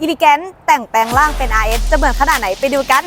อิลิแกนแต่งแปลงร่างเป็น RS จะเหมือนขนาดไหนไปดูกัน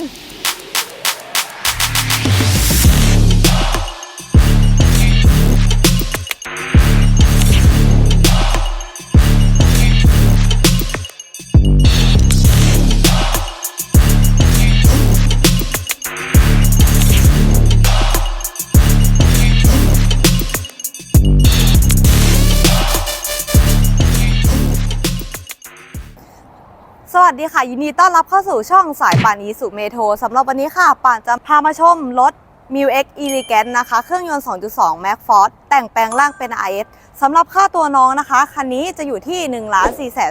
สวัสดีค่ะยินดีต้อนรับเข้าสู่ช่องสายป่านอีสุเมโทรสำหรับวันนี้ค่ะ ป่านจะพามาชมรถ m i w X Elegant นะคะ เครื่องยนต์ 2.2 Max Force แต่งแปลงร่างเป็น IS สำหรับค่าตัวน้องนะคะ คันนี้จะอยู่ที่ 1 4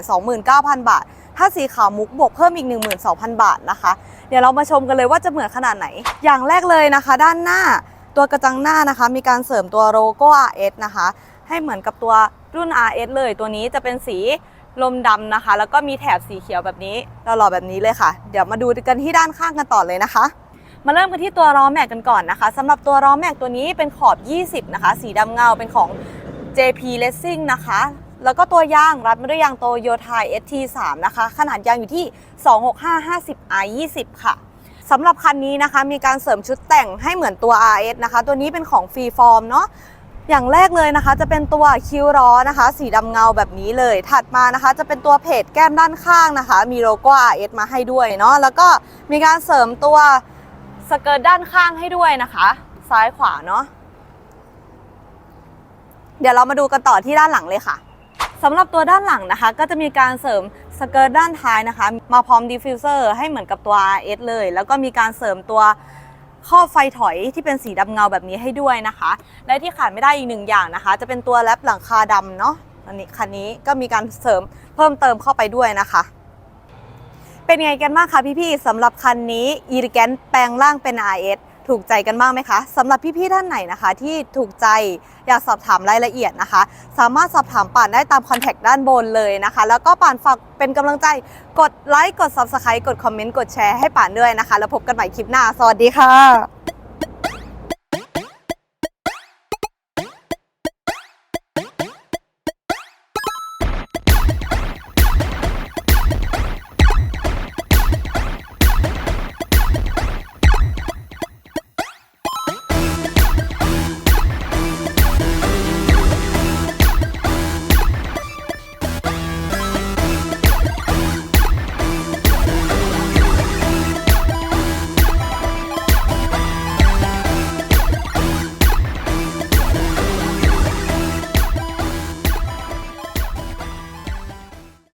2 9 0 0 0 บาท ถ้าสีขาวมุกบวกเพิ่มอีก 12,000 บาทนะคะ เดี๋ยวเรามาชมกันเลยว่าจะเหมือนขนาดไหน อย่างแรกเลยนะคะ ด้านหน้าตัวกระจังหน้านะคะ มีการเสริมตัวโลโก้ RS นะคะ ให้เหมือนกับตัวรุ่น RS เลยตัวนี้จะเป็นสี ลมดำนะคะ แล้วก็มีแถบสีเขียวแบบนี้หล่อๆแบบนี้เลยค่ะ เดี๋ยวมาดูกันที่ด้านข้างกันต่อเลยนะคะ มาเริ่มกันที่ตัวล้อแม็กกันก่อนนะคะสำหรับตัวล้อแม็กตัวนี้เป็นขอบ 20 นะคะ สีดำเงาเป็นของ JP Racing นะคะ แล้วก็ตัวยางรัดมาด้วยยางโตโยต้า ST3 นะคะ ขนาดยางอยู่ที่ 265 50 R 20 ค่ะสำหรับคันนี้นะคะมีการเสริมชุดแต่งให้เหมือนตัว RS นะคะ ตัวนี้เป็นของฟรีฟอร์มเนาะ อย่างแรกเลยนะคะจะเป็นตัวคิ้วล้อนะคะ สีดำเงาแบบนี้เลย ถัดมานะคะจะเป็นตัวเพจแก้มด้านข้างนะคะ มีโลโก้ RS มาให้ด้วยเนาะแล้วก็มีการเสริมตัวสเกิร์ตด้านข้างให้ด้วยนะคะ ซ้ายขวาเนาะเดี๋ยวเรามาดูกันต่อที่ด้านหลังเลยค่ะสำหรับตัวด้านหลังนะคะ ก็จะมีการเสริมสเกิร์ตด้านท้ายนะคะ มาพร้อมดิฟฟิวเซอร์ให้เหมือนกับตัว RS เลย แล้วก็มีการเสริมตัว ข้อไฟถอยที่เป็นสีดำเงาแบบนี้ให้ด้วยนะคะ และที่ขาดไม่ได้อีกหนึ่งอย่างนะคะ จะเป็นตัวแรปหลังคาดำเนาะอันนี้คันนี้ก็มีการเสริมเพิ่มเติมเข้าไปด้วยนะคะ เป็นไงกันบ้างคะพี่ๆสำหรับคันนี้อีริแกนแปลงร่างเป็น RS ถูกใจกันบ้างไหมคะสำหรับพี่ๆท่านไหนนะคะ ที่ถูกใจอยากสอบถามรายละเอียดนะคะ สามารถสอบถามป่านได้ตามคอนแทคด้านบนเลยนะคะ แล้วก็ป่านฝากเป็นกำลังใจกดไลค์กด Subscribe กดคอมเมนต์กดแชร์ให้ป่านด้วยนะคะ แล้วพบกันใหม่คลิปหน้า สวัสดีค่ะ